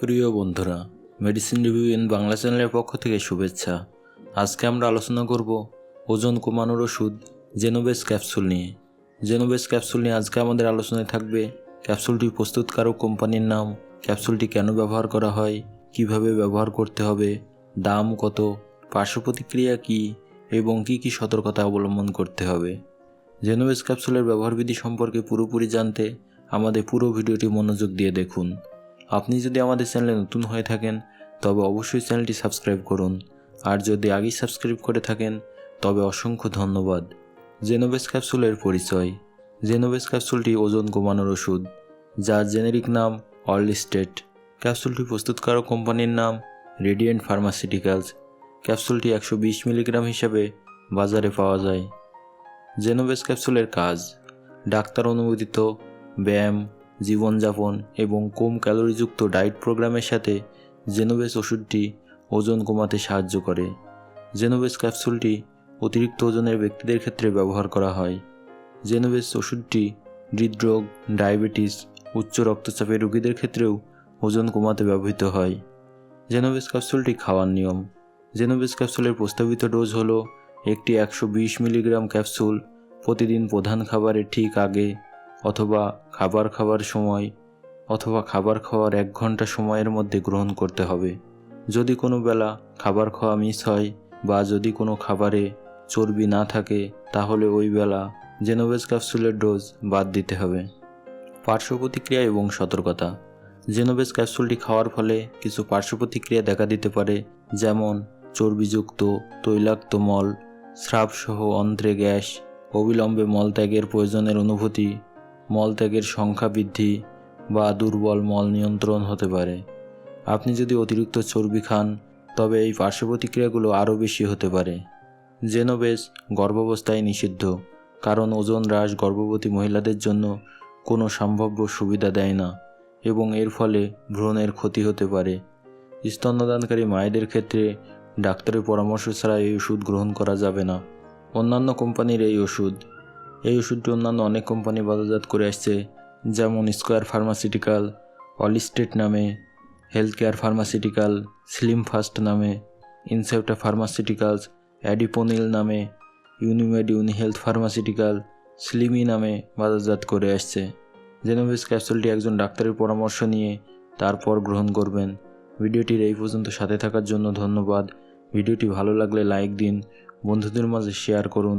প্রিয় বন্ধুরা medicine review in Bangla চ্যানেলের পক্ষ থেকে শুভেচ্ছা। আজকে আমরা আলোচনা করব ওজন কমানোর ওষুধ জেনোবেস ক্যাপসুল নিয়ে। জেনোবেস ক্যাপসুল নিয়ে আজকে আমাদের আলোচনায় থাকবে ক্যাপসুলটি প্রস্তুতকারক কোম্পানির নাম ক্যাপসুলটি কেন ব্যবহার করা হয়, কীভাবে ব্যবহার করতে হবে, দাম কত, পার্শ্ব প্রতিক্রিয়া কী, এবং কী কী সতর্কতা অবলম্বন করতে হবে। জেনোবেস ক্যাপসুলের ব্যবহারবিধি সম্পর্কে পুরোপুরি জানতে আমাদের পুরো ভিডিওটি মনোযোগ দিয়ে দেখুন। আপনি যদি আমাদের চ্যানেলে নতুন হয়ে থাকেন, তবে অবশ্যই চ্যানেলটি সাবস্ক্রাইব করুন। আর যদি আগেই সাবস্ক্রাইব করে থাকেন, তবে অসংখ্য ধন্যবাদ। জেনোবেস ক্যাপসুলের পরিচয়। জেনোবেস ক্যাপসুলটি ওজন কমানোর ওষুধ, যার জেনেরিক নাম অর্লিস্টেট ক্যাপসুলটি প্রস্তুতকারক কোম্পানির নাম রেডিয়েন্ট ফার্মাসিউটিক্যালস। ক্যাপসুলটি একশো বিশ মিলিগ্রাম হিসাবে বাজারে পাওয়া যায়। জেনোবেস ক্যাপসুলের কাজ, ডাক্তার অনুমোদিত, ব্যায়াম জীবনযাপন এবং কম ক্যালোরিযুক্ত ডায়েট প্রোগ্রামের সাথে জেনোবেস ওষুধটি ওজন কমাতে সাহায্য করে। জেনোবেস ক্যাপসুলটি অতিরিক্ত ওজনের ব্যক্তিদের ক্ষেত্রে ব্যবহার করা হয়। জেনোবেস ওষুধটি হৃদরোগ, ডায়াবেটিস, উচ্চ রক্তচাপের রোগীদের ক্ষেত্রেও ওজন কমাতে ব্যবহৃত হয়। জেনোবেস ক্যাপসুলটি খাওয়ার নিয়ম। জেনোবেস ক্যাপসুলের প্রস্তাবিত ডোজ হল একটি একশো বিশ মিলিগ্রাম ক্যাপসুল প্রতিদিন প্রধান খাবারের ঠিক আগে অথবা খাবার খাওয়ার সময় অথবা খাবার খাওয়ার এক ঘণ্টা সময়ের মধ্যে গ্রহণ করতে হবে। যদি কোনো বেলা খাবার খাওয়া মিস হয় বা যদি কোনো খাবারে চর্বি না থাকে, তাহলে ওই বেলা জেনোভেজ ক্যাপসুলের ডোজ বাদ দিতে হবে। পার্শ্ব প্রতিক্রিয়া এবং সতর্কতা। জেনোভেজ ক্যাপসুলটি খাওয়ার ফলে কিছু পার্শ্ব প্রতিক্রিয়া দেখা দিতে পারে, যেমন চর্বিযুক্ত, তৈলাক্ত মল, স্রাবসহ অন্ত্রে গ্যাস, অবিলম্বে মলত্যাগের প্রয়োজনের অনুভূতি মলত্যাগের সংখ্যা বৃদ্ধি বা দুর্বল মল নিয়ন্ত্রণ হতে পারে। আপনি যদি অতিরিক্ত চর্বি খান, তবে এই পার্শ্ব প্রতিক্রিয়াগুলো আরও বেশি হতে পারে। জেনোবেস গর্ভাবস্থায় নিষিদ্ধ, কারণ ওজন হ্রাস গর্ভবতী মহিলাদের জন্য কোনো সম্ভাব্য সুবিধা দেয় না এবং এর ফলে ভ্রণের ক্ষতি হতে পারে। স্তন্যদানকারী মায়েদের ক্ষেত্রে ডাক্তারের পরামর্শ ছাড়া এই ওষুধ গ্রহণ করা যাবে না। অন্যান্য কোম্পানির এই ওষুধ এই ওষুধটি অন্যান্য অনেক কোম্পানি বাজারজাত করে আসছে, যেমন স্কোয়ার ফার্মাসিউটিক্যাল অলিস্টেট নামে health care pharmaceutical Slim Fast নামে ইনসেপ্টা ফার্মাসিউটিক্যালস অ্যাডিপোনিল নামে Unimed Uni health pharmaceutical Slimi নামে বাজারজাত করে আসছে। জেনোভিস ক্যাপসুলটি একজন ডাক্তারের পরামর্শ নিয়ে তারপর গ্রহণ করবেন। ভিডিওটির এই পর্যন্ত সাথে থাকার জন্য ধন্যবাদ। ভিডিওটি ভালো লাগলে লাইক দিন, বন্ধুদের মাঝে শেয়ার করুন